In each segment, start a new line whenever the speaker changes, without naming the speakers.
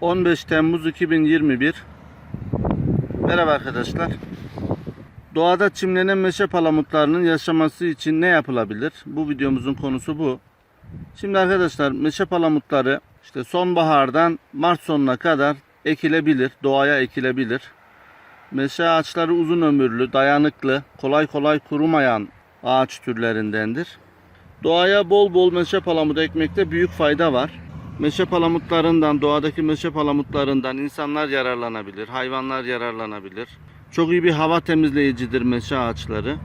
15 Temmuz 2021 Merhaba arkadaşlar. Doğada çimlenen meşe palamutlarının yaşaması için ne yapılabilir? Bu videomuzun konusu bu. Şimdi arkadaşlar meşe palamutları işte sonbahardan Mart sonuna kadar ekilebilir, doğaya ekilebilir. Meşe ağaçları uzun ömürlü, dayanıklı, kolay kolay kurumayan ağaç türlerindendir. Doğaya bol bol meşe palamudu ekmekte büyük fayda var. Meşe palamutlarından, doğadaki meşe palamutlarından insanlar yararlanabilir, hayvanlar yararlanabilir. Çok iyi bir hava temizleyicidir meşe ağaçları.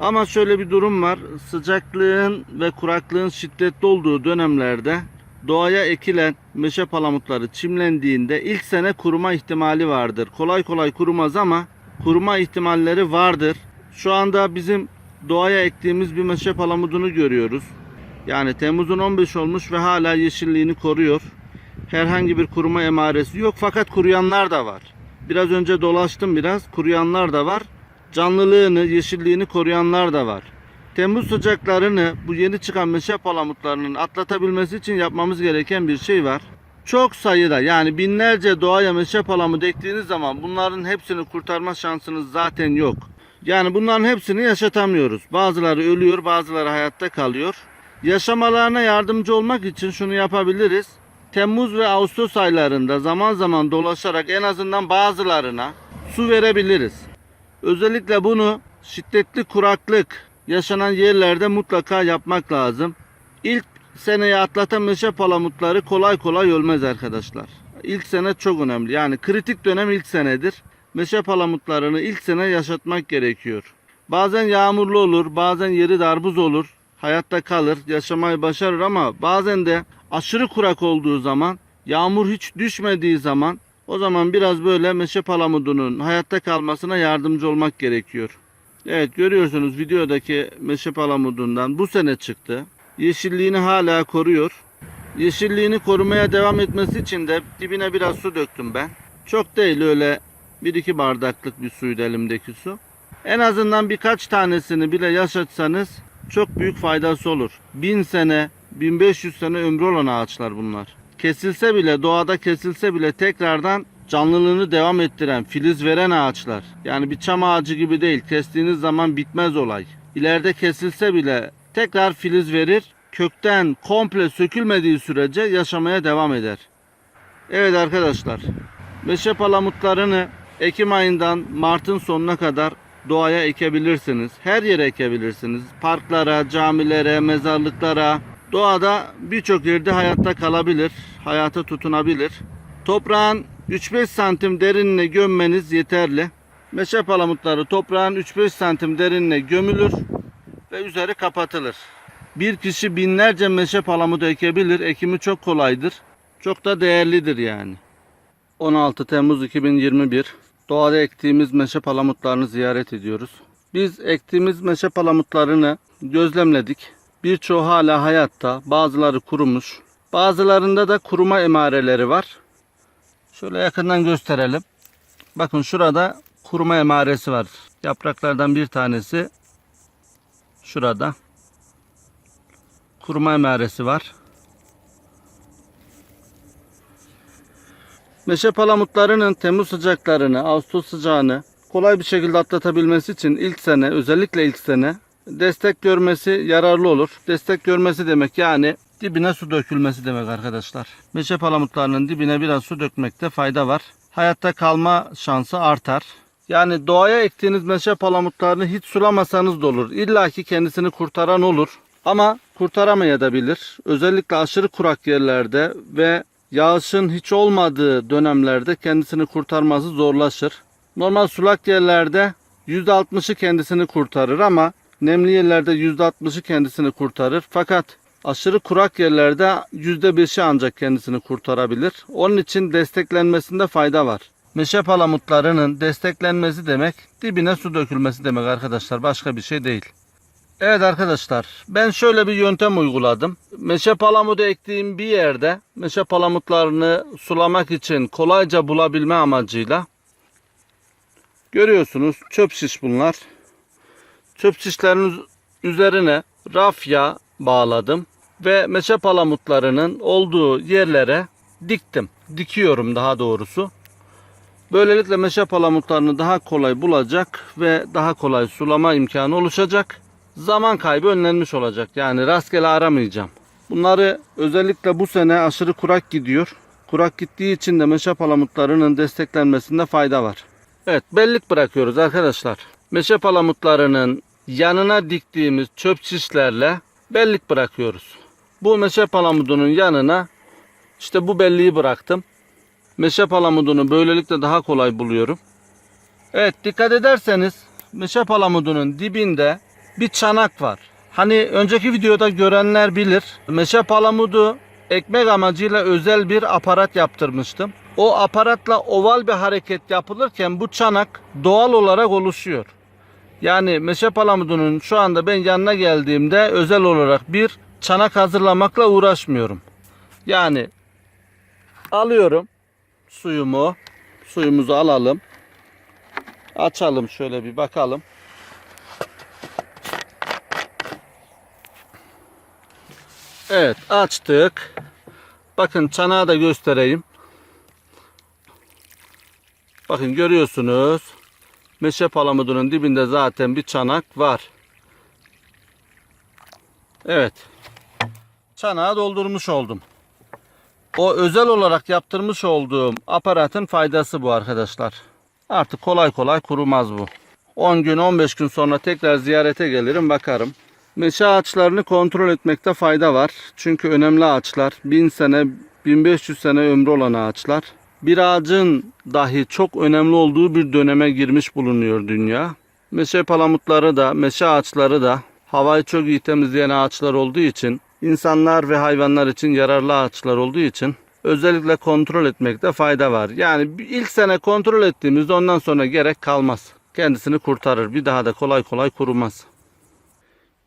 Ama şöyle bir durum var. Sıcaklığın ve kuraklığın şiddetli olduğu dönemlerde doğaya ekilen meşe palamutları çimlendiğinde ilk sene kuruma ihtimali vardır. Kolay kolay kurumaz ama kuruma ihtimalleri vardır. Şu anda bizim doğaya ektiğimiz bir meşe palamudunu görüyoruz. Yani Temmuz'un 15 olmuş ve hala yeşilliğini koruyor. Herhangi bir kuruma emaresi yok fakat kuruyanlar da var. Biraz önce dolaştım biraz. Kuruyanlar da var. Canlılığını, yeşilliğini koruyanlar da var. Temmuz sıcaklarını bu yeni çıkan meşe palamutlarının atlatabilmesi için yapmamız gereken bir şey var. Çok sayıda yani binlerce doğaya meşe palamut ektiğiniz zaman bunların hepsini kurtarma şansınız zaten yok. Yani bunların hepsini yaşatamıyoruz. Bazıları ölüyor, bazıları hayatta kalıyor. Yaşamalarına yardımcı olmak için şunu yapabiliriz. Temmuz ve Ağustos aylarında zaman zaman dolaşarak en azından bazılarına su verebiliriz. Özellikle bunu şiddetli kuraklık yaşanan yerlerde mutlaka yapmak lazım. İlk seneyi atlatan meşe palamutları kolay kolay ölmez arkadaşlar. İlk sene çok önemli. Yani kritik dönem ilk senedir. Meşe palamutlarını ilk sene yaşatmak gerekiyor. Bazen yağmurlu olur, bazen yeri darbuz olur. Hayatta kalır, yaşamayı başarır ama bazen de aşırı kurak olduğu zaman, yağmur hiç düşmediği zaman o zaman biraz böyle meşe palamudunun hayatta kalmasına yardımcı olmak gerekiyor. Evet görüyorsunuz videodaki meşe palamudundan bu sene çıktı. Yeşilliğini hala koruyor. Yeşilliğini korumaya devam etmesi için de dibine biraz su döktüm ben. Çok değil öyle 1-2 bardaklık bir suydu elimdeki su. En azından birkaç tanesini bile yaşatsanız çok büyük faydası olur. 1000 sene, 1500 sene ömrü olan ağaçlar bunlar. Kesilse bile, doğada kesilse bile tekrardan canlılığını devam ettiren, filiz veren ağaçlar. Yani bir çam ağacı gibi değil. Kestiğiniz zaman bitmez olay. İleride kesilse bile tekrar filiz verir. Kökten komple sökülmediği sürece yaşamaya devam eder. Evet arkadaşlar. Meşe palamutlarını Ekim ayından Mart'ın sonuna kadar doğaya ekebilirsiniz. Her yere ekebilirsiniz. Parklara, camilere, mezarlıklara. Doğada birçok yerde hayatta kalabilir. Hayata tutunabilir. Toprağın 3-5 santim derinine gömmeniz yeterli. Meşe palamutları toprağın 3-5 santim derinine gömülür ve üzeri kapatılır. Bir kişi binlerce meşe palamudu ekebilir. Ekimi çok kolaydır. Çok da değerlidir yani. 16 Temmuz 2021 Doğada ektiğimiz meşe palamutlarını ziyaret ediyoruz. Biz ektiğimiz meşe palamutlarını gözlemledik. Birçoğu hala hayatta, bazıları kurumuş. Bazılarında da kuruma emareleri var. Şöyle yakından gösterelim. Bakın şurada kuruma emaresi var. Yapraklardan bir tanesi şurada. Kuruma emaresi var. Meşe palamutlarının Temmuz sıcaklarını, Ağustos sıcağını kolay bir şekilde atlatabilmesi için ilk sene, özellikle ilk sene destek görmesi yararlı olur. Destek görmesi demek yani dibine su dökülmesi demek arkadaşlar. Meşe palamutlarının dibine biraz su dökmekte fayda var. Hayatta kalma şansı artar. Yani doğaya ektiğiniz meşe palamutlarını hiç sulamasanız da olur. İlla ki kendisini kurtaran olur. Ama kurtaramayabilir. Özellikle aşırı kurak yerlerde ve yağışın hiç olmadığı dönemlerde kendisini kurtarması zorlaşır. Normal sulak yerlerde %60'ı kendisini kurtarır ama nemli yerlerde %60'ı kendisini kurtarır. Fakat aşırı kurak yerlerde %5'i ancak kendisini kurtarabilir. Onun için desteklenmesinde fayda var. Meşe palamutlarının desteklenmesi demek dibine su dökülmesi demek arkadaşlar. Başka bir şey değil. Evet arkadaşlar ben şöyle bir yöntem uyguladım. Meşe palamudu ektiğim bir yerde meşe palamutlarını sulamak için kolayca bulabilme amacıyla görüyorsunuz çöp şiş bunlar. Çöp şişlerin üzerine rafya bağladım ve meşe palamutlarının olduğu yerlere diktim. Dikiyorum daha doğrusu. Böylelikle meşe palamutlarını daha kolay bulacak ve daha kolay sulama imkanı oluşacak. Zaman kaybı önlenmiş olacak. Yani rastgele aramayacağım. Bunları özellikle bu sene aşırı kurak gidiyor. Kurak gittiği için de meşe palamutlarının desteklenmesinde fayda var. Evet bellik bırakıyoruz arkadaşlar. Meşe palamutlarının yanına diktiğimiz çöp şişlerle bellik bırakıyoruz. Bu meşe palamudunun yanına işte bu belliği bıraktım. Meşe palamudunu böylelikle daha kolay buluyorum. Evet dikkat ederseniz meşe palamudunun dibinde bir çanak var. Hani önceki videoda görenler bilir. Meşe palamudu ekmek amacıyla özel bir aparat yaptırmıştım. O aparatla oval bir hareket yapılırken bu çanak doğal olarak oluşuyor. Yani meşe palamudunun şu anda ben yanına geldiğimde özel olarak bir çanak hazırlamakla uğraşmıyorum. Yani alıyorum suyumu. Suyumuzu alalım. Açalım şöyle bir bakalım. Evet açtık. Bakın çanağı da göstereyim. Bakın görüyorsunuz. Meşe palamudunun dibinde zaten bir çanak var. Evet. Çanağı doldurmuş oldum. O özel olarak yaptırmış olduğum aparatın faydası bu arkadaşlar. Artık kolay kolay kurumaz bu. 10 gün 15 gün sonra tekrar ziyarete gelirim bakarım. Meşe ağaçlarını kontrol etmekte fayda var. Çünkü önemli ağaçlar. 1000 sene 1500 sene ömrü olan ağaçlar. Bir ağacın dahi çok önemli olduğu bir döneme girmiş bulunuyor dünya. Meşe palamutları da, meşe ağaçları da havayı çok iyi temizleyen ağaçlar olduğu için, insanlar ve hayvanlar için yararlı ağaçlar olduğu için özellikle kontrol etmekte fayda var. Yani ilk sene kontrol ettiğimizde ondan sonra gerek kalmaz. Kendisini kurtarır. Bir daha da kolay kolay kurumaz.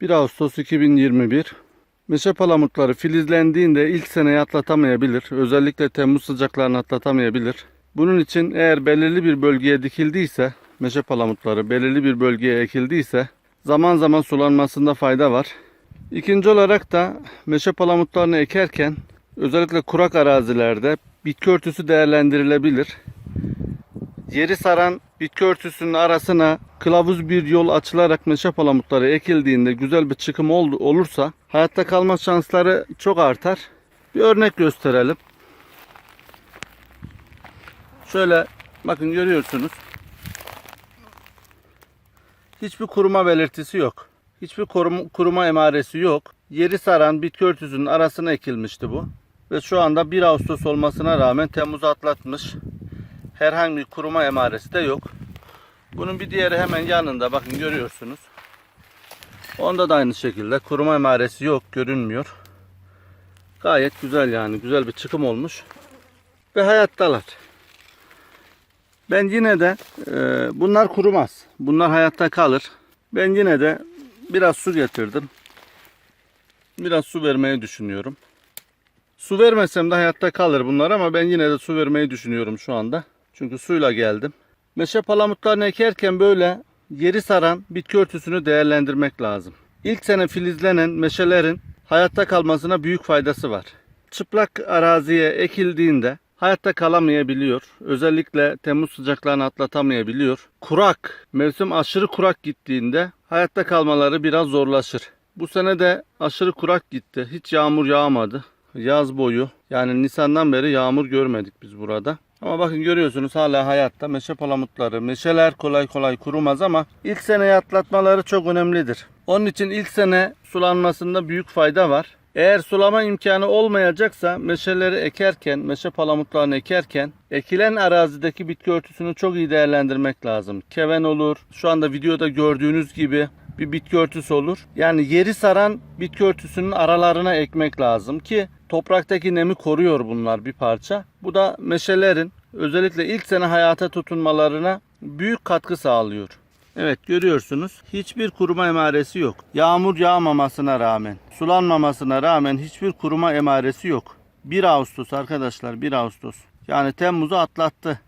1 Ağustos 2021 Meşe palamutları filizlendiğinde ilk seneyi atlatamayabilir. Özellikle Temmuz sıcaklarını atlatamayabilir. Bunun için eğer belirli bir bölgeye dikildiyse, meşe palamutları belirli bir bölgeye ekildiyse zaman zaman sulanmasında fayda var. İkinci olarak da meşe palamutlarını ekerken özellikle kurak arazilerde bitki örtüsü değerlendirilebilir. Yeri saran bitki örtüsünün arasına kılavuz bir yol açılarak meşe palamutları ekildiğinde güzel bir çıkım ol- olursa hayatta kalma şansları çok artar. Bir örnek gösterelim. Şöyle bakın görüyorsunuz. Hiçbir kuruma belirtisi yok. Hiçbir kurum- kuruma emaresi yok. Yeri saran bitki örtüsünün arasına ekilmişti bu. Ve şu anda 1 Ağustos olmasına rağmen Temmuz'u atlatmış. Herhangi bir kuruma emaresi de yok. Bunun bir diğeri hemen yanında bakın görüyorsunuz. Onda da aynı şekilde kuruma emaresi yok görünmüyor. Gayet güzel yani güzel bir çıkım olmuş. Ve hayattalar. Ben yine de e, bunlar kurumaz. Bunlar hayatta kalır. Ben yine de biraz su getirdim. Biraz su vermeyi düşünüyorum. Su vermesem de hayatta kalır bunlar ama ben yine de su vermeyi düşünüyorum şu anda. Çünkü suyla geldim. Meşe palamutlarını ekerken böyle yeri saran bitki örtüsünü değerlendirmek lazım. İlk sene filizlenen meşelerin hayatta kalmasına büyük faydası var. Çıplak araziye ekildiğinde hayatta kalamayabiliyor. Özellikle Temmuz sıcaklarını atlatamayabiliyor. Kurak, mevsim aşırı kurak gittiğinde hayatta kalmaları biraz zorlaşır. Bu sene de aşırı kurak gitti. Hiç yağmur yağmadı. Yaz boyu yani Nisan'dan beri yağmur görmedik biz burada. Ama bakın görüyorsunuz hala hayatta meşe palamutları. Meşeler kolay kolay kurumaz ama ilk seneyi atlatmaları çok önemlidir. Onun için ilk sene sulanmasında büyük fayda var. Eğer sulama imkanı olmayacaksa meşeleri ekerken, meşe palamutlarını ekerken ekilen arazideki bitki örtüsünü çok iyi değerlendirmek lazım. Keven olur. Şu anda videoda gördüğünüz gibi bir bitki örtüsü olur. Yani yeri saran bitki örtüsünün aralarına ekmek lazım ki topraktaki nemi koruyor bunlar bir parça. Bu da meşelerin özellikle ilk sene hayata tutunmalarına büyük katkı sağlıyor. Evet görüyorsunuz hiçbir kuruma emaresi yok. Yağmur yağmamasına rağmen, sulanmamasına rağmen hiçbir kuruma emaresi yok. 1 Ağustos arkadaşlar 1 Ağustos. Yani Temmuz'u atlattı.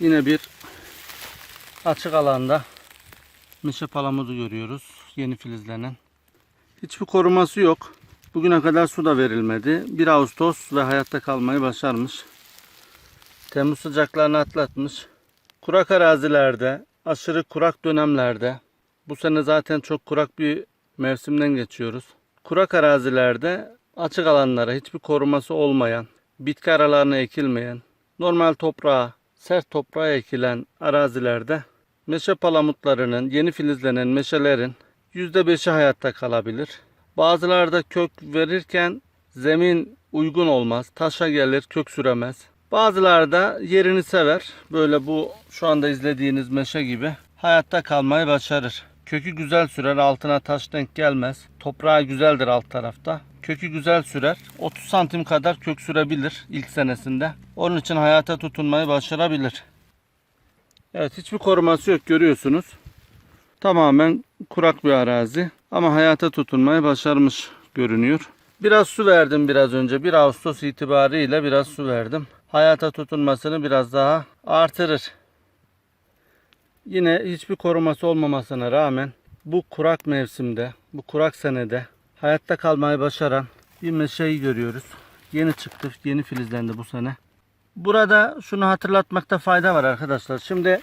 Yine bir açık alanda meşe palamudu görüyoruz. Yeni filizlenen. Hiçbir koruması yok. Bugüne kadar su da verilmedi. 1 Ağustos ve hayatta kalmayı başarmış. Temmuz sıcaklarını atlatmış. Kurak arazilerde, aşırı kurak dönemlerde, bu sene zaten çok kurak bir mevsimden geçiyoruz. Kurak arazilerde açık alanlara hiçbir koruması olmayan, bitki aralarına ekilmeyen, normal toprağa, sert toprağa ekilen arazilerde meşe palamutlarının, yeni filizlenen meşelerin %5'i hayatta kalabilir. Bazıları da kök verirken zemin uygun olmaz, taşa gelir, kök süremez. Bazıları da yerini sever. Böyle bu şu anda izlediğiniz meşe gibi hayatta kalmayı başarır. Kökü güzel sürer, altına taş denk gelmez. Toprağı güzeldir alt tarafta. Kökü güzel sürer. 30 santim kadar kök sürebilir ilk senesinde. Onun için hayata tutunmayı başarabilir. Evet hiçbir koruması yok görüyorsunuz. Tamamen kurak bir arazi ama hayata tutunmayı başarmış görünüyor. Biraz su verdim biraz önce. 1 Ağustos itibariyle biraz su verdim. Hayata tutunmasını biraz daha artırır. Yine hiçbir koruması olmamasına rağmen bu kurak mevsimde, bu kurak senede hayatta kalmayı başaran bir meşeyi görüyoruz. Yeni çıktı, yeni filizlendi bu sene. Burada şunu hatırlatmakta fayda var arkadaşlar. Şimdi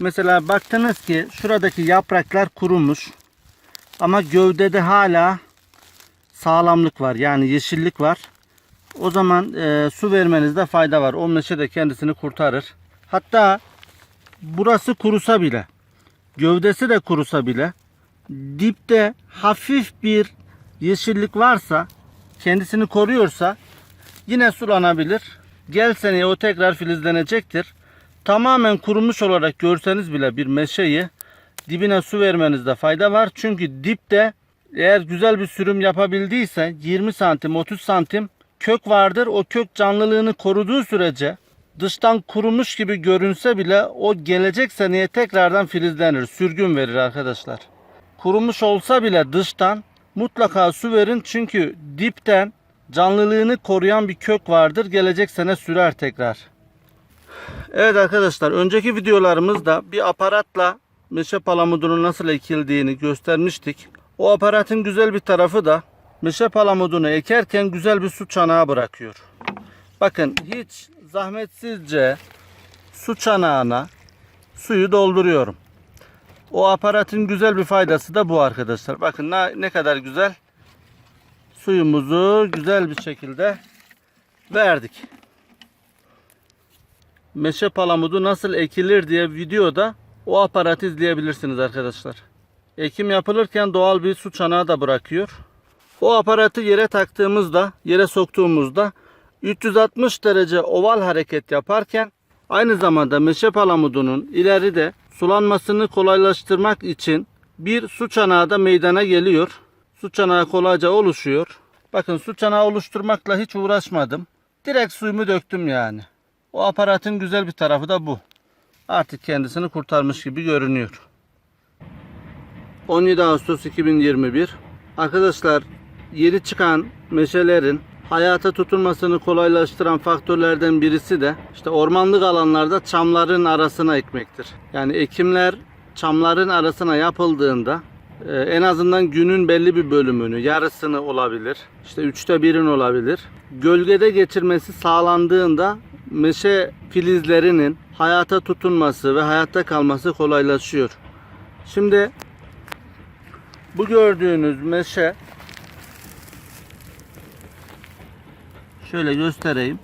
mesela baktınız ki şuradaki yapraklar kurumuş. Ama gövdede hala sağlamlık var. Yani yeşillik var. O zaman e, su vermenizde fayda var. O meşe de kendisini kurtarır. Hatta burası kurusa bile, gövdesi de kurusa bile dipte hafif bir yeşillik varsa, kendisini koruyorsa yine sulanabilir. Gel seneye o tekrar filizlenecektir. Tamamen kurumuş olarak görseniz bile bir meşeyi dibine su vermenizde fayda var. Çünkü dipte eğer güzel bir sürüm yapabildiyse 20 santim 30 santim kök vardır. O kök canlılığını koruduğu sürece dıştan kurumuş gibi görünse bile o gelecek seneye tekrardan filizlenir. Sürgün verir arkadaşlar. Kurumuş olsa bile dıştan mutlaka su verin. Çünkü dipten canlılığını koruyan bir kök vardır. Gelecek sene sürer tekrar. Evet arkadaşlar önceki videolarımızda bir aparatla meşe palamudunun nasıl ekildiğini göstermiştik. O aparatın güzel bir tarafı da meşe palamudunu ekerken güzel bir su çanağı bırakıyor. Bakın hiç zahmetsizce su çanağına suyu dolduruyorum. O aparatın güzel bir faydası da bu arkadaşlar. Bakın ne, kadar güzel suyumuzu güzel bir şekilde verdik. Meşe palamudu nasıl ekilir diye videoda o aparatı izleyebilirsiniz arkadaşlar. Ekim yapılırken doğal bir su çanağı da bırakıyor. O aparatı yere taktığımızda, yere soktuğumuzda 360 derece oval hareket yaparken aynı zamanda meşe palamudunun ileride sulanmasını kolaylaştırmak için bir su çanağı da meydana geliyor. Su çanağı kolayca oluşuyor. Bakın su çanağı oluşturmakla hiç uğraşmadım. Direkt suyumu döktüm yani. O aparatın güzel bir tarafı da bu. Artık kendisini kurtarmış gibi görünüyor. 17 Ağustos 2021. Arkadaşlar yeni çıkan meşelerin hayata tutunmasını kolaylaştıran faktörlerden birisi de işte ormanlık alanlarda çamların arasına ekmektir. Yani ekimler çamların arasına yapıldığında e, en azından günün belli bir bölümünü, yarısını olabilir. işte üçte birin olabilir. Gölgede geçirmesi sağlandığında meşe filizlerinin hayata tutunması ve hayatta kalması kolaylaşıyor. Şimdi bu gördüğünüz meşe şöyle göstereyim.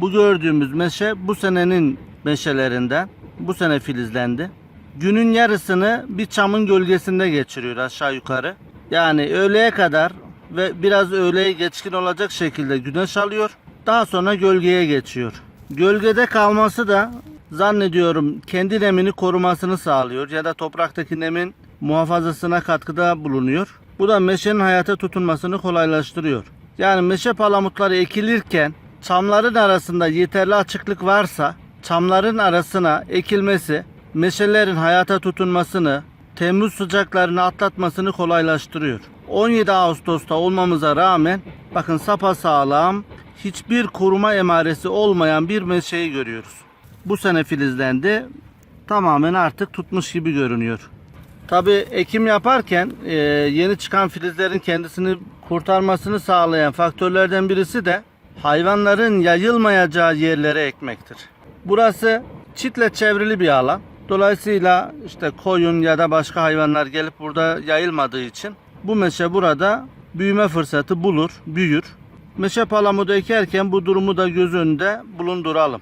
Bu gördüğümüz meşe bu senenin meşelerinden. Bu sene filizlendi. Günün yarısını bir çamın gölgesinde geçiriyor aşağı yukarı. Yani öğleye kadar ve biraz öğleye geçkin olacak şekilde güneş alıyor. Daha sonra gölgeye geçiyor. Gölgede kalması da zannediyorum kendi nemini korumasını sağlıyor ya da topraktaki nemin muhafazasına katkıda bulunuyor. Bu da meşenin hayata tutunmasını kolaylaştırıyor. Yani meşe palamutları ekilirken çamların arasında yeterli açıklık varsa çamların arasına ekilmesi meşelerin hayata tutunmasını, Temmuz sıcaklarını atlatmasını kolaylaştırıyor. 17 Ağustos'ta olmamıza rağmen bakın sapasağlam hiçbir koruma emaresi olmayan bir meşeyi görüyoruz. Bu sene filizlendi. Tamamen artık tutmuş gibi görünüyor. Tabi ekim yaparken e, yeni çıkan filizlerin kendisini kurtarmasını sağlayan faktörlerden birisi de hayvanların yayılmayacağı yerlere ekmektir. Burası çitle çevrili bir alan. Dolayısıyla işte koyun ya da başka hayvanlar gelip burada yayılmadığı için bu meşe burada büyüme fırsatı bulur, büyür. Meşe palamudu ekerken bu durumu da göz önünde bulunduralım.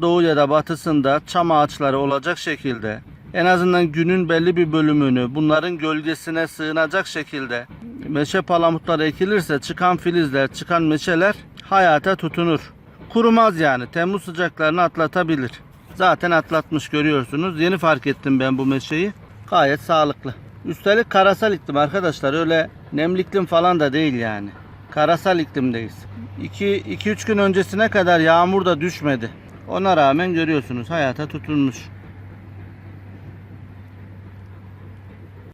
Doğu ya da batısında çam ağaçları olacak şekilde en azından günün belli bir bölümünü bunların gölgesine sığınacak şekilde meşe palamutları ekilirse çıkan filizler, çıkan meşeler hayata tutunur. Kurumaz yani. Temmuz sıcaklarını atlatabilir. Zaten atlatmış görüyorsunuz. Yeni fark ettim ben bu meşeyi. Gayet sağlıklı. Üstelik karasal iklim arkadaşlar. Öyle nemli iklim falan da değil yani. Karasal iklimdeyiz. 2-3 gün öncesine kadar yağmur da düşmedi. Ona rağmen görüyorsunuz hayata tutunmuş.